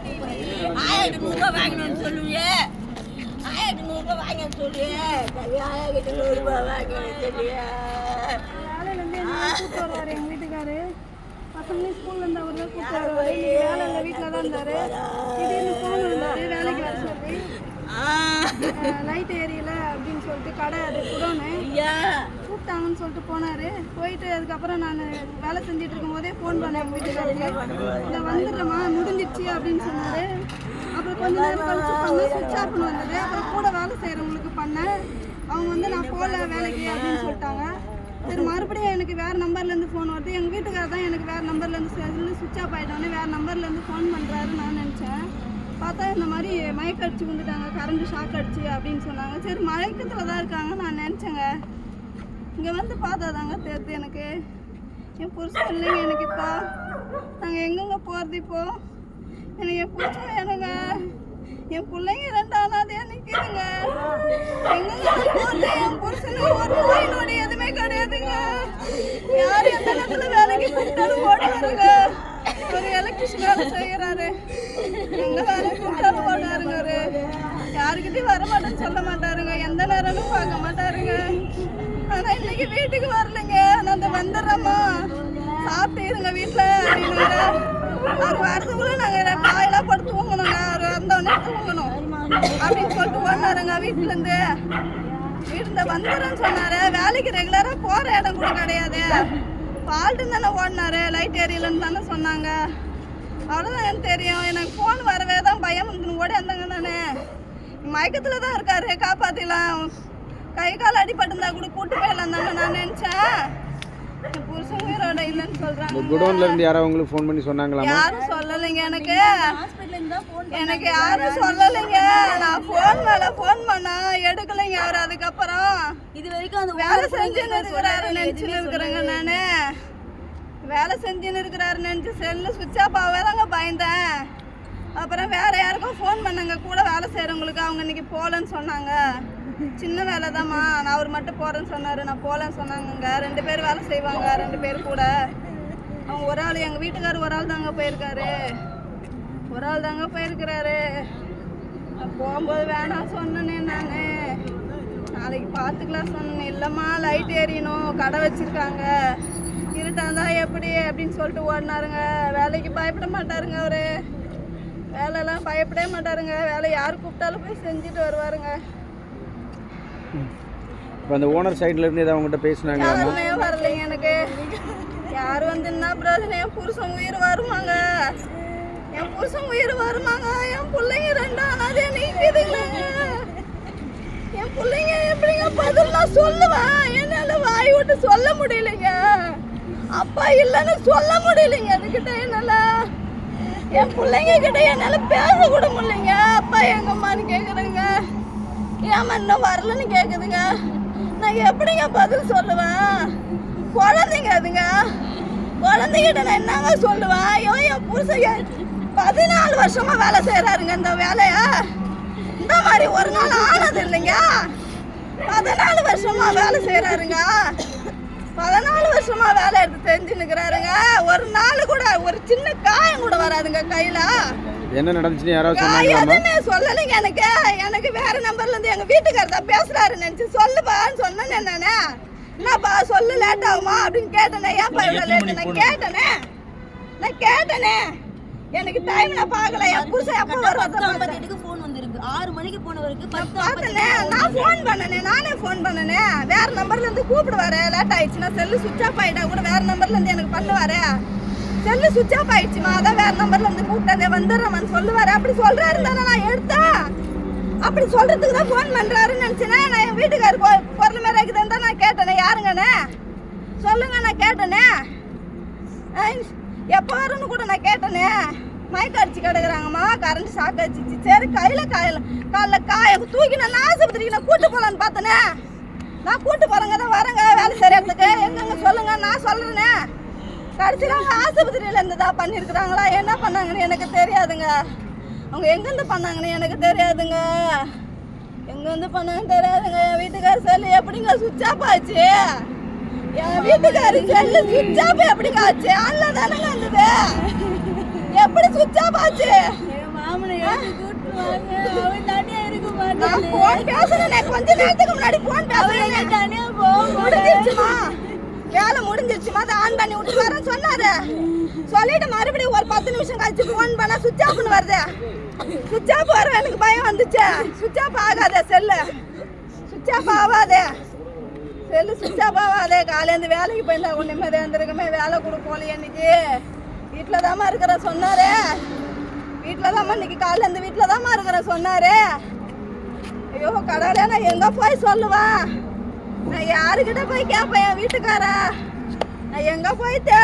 ஆயிரத்தி நூறுரூவா வாங்கணும்னு சொல்லுவியே. ஆயிரத்தி நூறுரூவா வாங்க சொல்லுவியே ஆயிரத்தி நூறுரூவா வாங்கணும்னு சொல்லுவியே. எங்கள் வீட்டுக்காரு பசங்களையும் ஸ்கூல்லேருந்து அவர் தான் கூப்பிட்டு வருவார் வேலை இல்லை வீட்டில் தான் இருந்தார் திடீர்னு ஃபோன் வந்தார் வேலைக்கு வர சொல்லி லைட் ஏரியல அப்படின்னு சொல்லிட்டு கடை அது குடோனு ஐயா. கூப்பிட்டாங்கன்னு சொல்லிட்டு போனார். போயிட்டு அதுக்கப்புறம் நான் வேலை செஞ்சுட்டு இருக்கும்போதே ஃபோன் பண்ணேன் எங்கள் வீட்டுக்காரருக்கு இந்த வந்துடுறேம்மா முடிஞ்சிடுச்சு அப்படின்னு சொன்னார். அப்புறம் கொஞ்ச நேரம் கழிச்சு பண்ண சுவிட்ச் ஆஃப்னு வந்தது. அப்புறம் கூட வேலை செய்கிறவங்களுக்கு பண்ணேன். அவங்க வந்து நான் போகல வேலைக்கு அப்படின்னு சொல்லிட்டாங்க. சரி மறுபடியும் எனக்கு வேறு நம்பர்லேருந்து ஃபோன் வருது. எங்கள் வீட்டுக்காரர் தான் எனக்கு வேறு நம்பர்லேருந்து சுவிட்ச் ஆஃப் ஆகிட்டோன்னே வேறு நம்பர்லேருந்து ஃபோன் பண்ணுறாருன்னு நான் நினச்சேன். பார்த்தா இந்த மாதிரி மயக்க அடிச்சு வந்துட்டாங்க. கரண்ட் ஷாக் அடிச்சு அப்படின்னு சொன்னாங்க. சரி மயக்கத்தில் தான் இருக்காங்க நான் நினச்சேங்க. இங்கே வந்து பார்த்தாதாங்க தெரியுது எனக்கு. என் புருஷன் இல்லைங்க எனக்கு இப்போ. நாங்கள் எங்கெங்க போகிறது இப்போ? எனக்கு என் புருஷன் வேணுங்க. என் பிள்ளைங்க ரெண்டு அனாதையாக நிற்கிதுங்க எங்கெங்க போகிறது என் புருஷனுக்கு ஒரு நோய் நொடி எதுவுமே கிடையாதுங்க. யார் எந்த நேரத்தில் வேலைக்கு கூப்பிட்டாலும் ஓடி வருங்க ஒரு எலக்ட்ரிஷன் வேலை செய்கிறாரு எங்கே வேலை கூப்பிட்டாலும் ஓடுறாருங்க அவரு. யாருக்கிட்டையும் வர மாட்டேன்னு சொல்ல மாட்டாருங்க. எந்த நேரமும் பார்க்க மாட்டாருங்க. ஆனா இன்னைக்கு வீட்டுக்கு வரலைங்க. நான் வந்துடுறோமா வந்துடுறேம்மா. சாப்பிட்டு இருங்க வீட்டில். அவர் வரதுக்குள்ள நாங்கள் காயெல்லாம் படுத்து தூங்கணுங்க. அவர் வந்தோடனே தூங்கணும். அப்படின்னு சொல்லிட்டு ஓடினாருங்க வீட்டிலேருந்து. வீட்டுல வந்துடுறேன்னு சொன்னாரு. வேலைக்கு ரெகுலராக போகிற இடம் கூட கிடையாது. பால்ட்டு தானே ஓடினாரு. லைட் ஏரியலன்னு தானே சொன்னாங்க. அவ்வளோதான் எனக்கு தெரியும். எனக்கு ஃபோன் வரவே தான் பயம். ஓடி வந்தாங்க நானே. மயக்கத்தில் தான் இருக்காரு. காப்பாற்றிலாம் கை கால் அடிபட்டிருந்தா கூட கூட்டு போயிடலாம் தாங்க நான் நினச்சேன். புருஷன் உயிரோட இல்லைன்னு சொல்கிறாங்க குடோன்ல இருந்து யாரோ உங்களுக்கு ஃபோன் பண்ணி சொன்னாங்களாமா? யாரும் சொல்லலைங்க எனக்கு. எனக்கு யாரும் சொல்லலைங்க. நான் ஃபோன் மேல ஃபோன் பண்ணா எடுக்கலைங்க அவர் அதுக்கப்புறம். இது வரைக்கும் அந்த வேலை செஞ்சுன்னு இருக்கிறாரு நினச்சின்னு இருக்கிறேங்க நான். வேலை செஞ்சுன்னு இருக்கிறாரு நினச்சி செல்லு சுவிட்ச் ஆஃப் ஆகவே தாங்க பயந்தேன். அப்புறம் வேற யாருக்கும் ஃபோன் பண்ணாங்க. கூட வேலை செய்கிறவங்களுக்கு அவங்க இன்னைக்கு போகலன்னு சொன்னாங்க. சின்ன வேலை தான்மா நான் அவர் மட்டும் போகிறேன்னு சொன்னார். நான் போகலன்னு சொன்னாங்கங்க. ரெண்டு பேர் வேலை செய்வாங்க. ரெண்டு பேர் கூட. அவங்க ஒரு ஆள் எங்கள் வீட்டுக்காரர் ஒரு ஆள் தாங்க போயிருக்காரு. ஒரு ஆள் தாங்க போயிருக்கிறாரு. போகும்போது வேணாம் சொன்னேனே நான். நாளைக்கு பார்த்துக்கலாம் சொன்னேன். இல்லைம்மா லைட் எரியணும் கடை வச்சுருக்காங்க. இருட்டாந்தா எப்படி அப்படின்னு சொல்லிட்டு ஓடினாருங்க. வேலைக்கு பயப்பட மாட்டாருங்க அவரு. வேலையெல்லாம் பயப்படவே மாட்டாருங்க. வேலை யார் கூப்பிட்டாலும் போய் செஞ்சுட்டு வருவாருங்க. இப்போ அந்த ஓனர் சைடுல இருந்து ஏதாவது அவங்ககிட்ட பேசினாங்க யாருமே வரலைங்க எனக்கு. யார் வந்து என்ன பிரச்சனை? என் புருஷன் உயிர் வருமாங்க. என் புருஷன் உயிர் வருமாங்க. என் பிள்ளைங்க ரெண்டு அனாதே நீக்குதுங்க என் பிள்ளைங்க எப்படிங்க பதில் நான் சொல்லுவேன் என்னால வாய் விட்டு சொல்ல முடியலைங்க. அப்பா இல்லைன்னு சொல்ல முடியலைங்க அதுக்கிட்ட என்னால. என் பிள்ளைங்க கிட்ட என்னால பேச கூட முடியலைங்க. அப்பா எங்கம்மான்னு கேக்குறேங்க. ஏமா இன்னும் வரலன்னு கேக்குதுங்க. நான் எப்படிங்க பதில் சொல்லுவேன்? குழந்தைங்க அதுங்க. குழந்தைகிட்ட நான் என்னங்க சொல்லுவேன்? ஐயோ என் புருஷன் பதினாலு வருஷமா வேலை செய்யறாருங்க இந்த வேலைய. இந்த மாதிரி ஒரு நாள் ஆனது இல்லைங்க. பதினாலு வருஷமா வேலை செய்யறாருங்க பதினாலு வருஷமா வேலை எடுத்து தெரிஞ்சு நிற்கிறாருங்க ஒரு நாள் கூட ஒரு சின்ன காயம் கூட வராதுங்க கையில. என்ன நடந்துச்சுன்னு யாராவது சொன்னாங்களாமா சொல்லலைங்க எனக்கு. எனக்கு வேற நம்பர்ல இருந்து எங்க வீட்டுக்காரர் தான் பேசுறாரு நினைச்சு சொல்லுப்பான்னு சொன்னேன் நானே. என்னப்பா சொல்லு லேட் ஆகுமா? அப்படின்னு கேட்டேனே. ஏன்ப்பா இவ்வளவு லேட் நான் கேட்டேனே. நான் கேட்டேனே. எனக்கு டைம் நான் பார்க்கல. என் புருஷன் எப்போ வருவாங்க ஃபோன் வந்திருக்கு. ஆறு மணிக்கு போனவருக்கு பார்த்தனே. நான் ஃபோன் பண்ணனே. நானே ஃபோன் பண்ணனே. வேற நம்பர்ல இருந்து கூப்பிடுவாரு. லேட் ஆயிடுச்சுன்னா செல்லு சுவிட்ச் ஆஃப் ஆயிட்டா கூட வேற நம்பர்ல இருந்து எனக்கு பண்ணுவாரு. செல்லு சுவிட்ச் ஆஃப் ஆயிடுச்சுமா? அதான் வேற நம்பர்ல இருந்து கூப்பிட்டேன். வந்துடுறேன் சொல்லுவாரு. அப்படி சொல்றாரு தானே நான் எடுத்தேன் அப்படி சொல்றதுக்கு தான் ஃபோன் பண்றாருன்னு நினைச்சேனே. நான் என் வீட்டுக்காரு பொருள் மேல இருக்குதுன்னு தான் நான் கேட்டேனே. யாருங்கண்ணே சொல்லுங்க நான் கேட்டேனே. எப்போ வரும்னு கூட நான் கேட்டேனே. மயக்க அடிச்சு கிடக்குறாங்கம்மா. Current shock அடிச்சிச்சு. சரி கையில் காயில் காலில் காய தூக்கி நான் ஆஸ்பத்திரிக்கு நான் கூட்டு போகலான்னு பார்த்தேனே. நான் கூட்டு போகிறேங்க தான் வரேங்க வேலை செய்யறதுக்கு. எங்கங்க சொல்லுங்க நான் சொல்கிறேனே கடைசியில் அவங்க ஆஸ்பத்திரியில இருந்து தான் பண்ணியிருக்கிறாங்களா? என்ன பண்ணாங்கன்னு எனக்கு தெரியாதுங்க. அவங்க எங்கேருந்து பண்ணாங்கன்னு எனக்கு தெரியாதுங்க. எங்கேருந்து பண்ணாங்கன்னு தெரியாதுங்க. என் வீட்டுக்கார செல்லு எப்படிங்க சுவிட்ச் ஆஃப் ஆச்சு? என் வீட்டுக்காரி செல்லு சுவிட்ச் ஆஃப் எப்படிங்க ஆச்சு? ஆன்ல தானங்க இருந்தது. எப்படி சுவிட்ச் ஆஃப் ஆச்சு? நான் போன் பேசுறேனே. கொஞ்ச நேரத்துக்கு முன்னாடி போன் பேசுறேன். தனியா போக முடிஞ்சிருச்சுமா? முடிஞ்சிருச்சுமா? அதை ஆன் பண்ணி விட்டு வரேன் சொன்னாரு. சொல்லிட்டு மறுபடியும் ஒரு பத்து நிமிஷம் கழிச்சு ஃபோன் பண்ணா சுவிட்ச் ஆஃப்னு வருது. சுவிட்ச் ஆஃப் வரும் எனக்கு பயம் வந்துச்சு. சுவிட்ச் ஆஃப் ஆகாதே செல்லு. சுவிட்ச் ஆஃப் ஆகாதே செல்லு சுவிட்ச் ஆஃப் ஆகாதே காலையிலேருந்து வேலைக்கு போயிருந்தா ஒன்று நிம்மதியாக இருந்திருக்குமே. வேலை கொடுப்போம் இன்னைக்கு வீட்டில் தாம்மா இருக்கிறேன் சொன்னாரு. வீட்டில் தாம்மா இன்னைக்கு காலையிலேருந்து வீட்டில் தாம்மா இருக்கிறேன் சொன்னாரு. ஐயோ கடவுளே நான் எங்கே போய் சொல்லுவேன்? நான் யாருக்கிட்ட போய் கேட்பேன் என் வீட்டுக்காரா நான் எங்க போய் தேட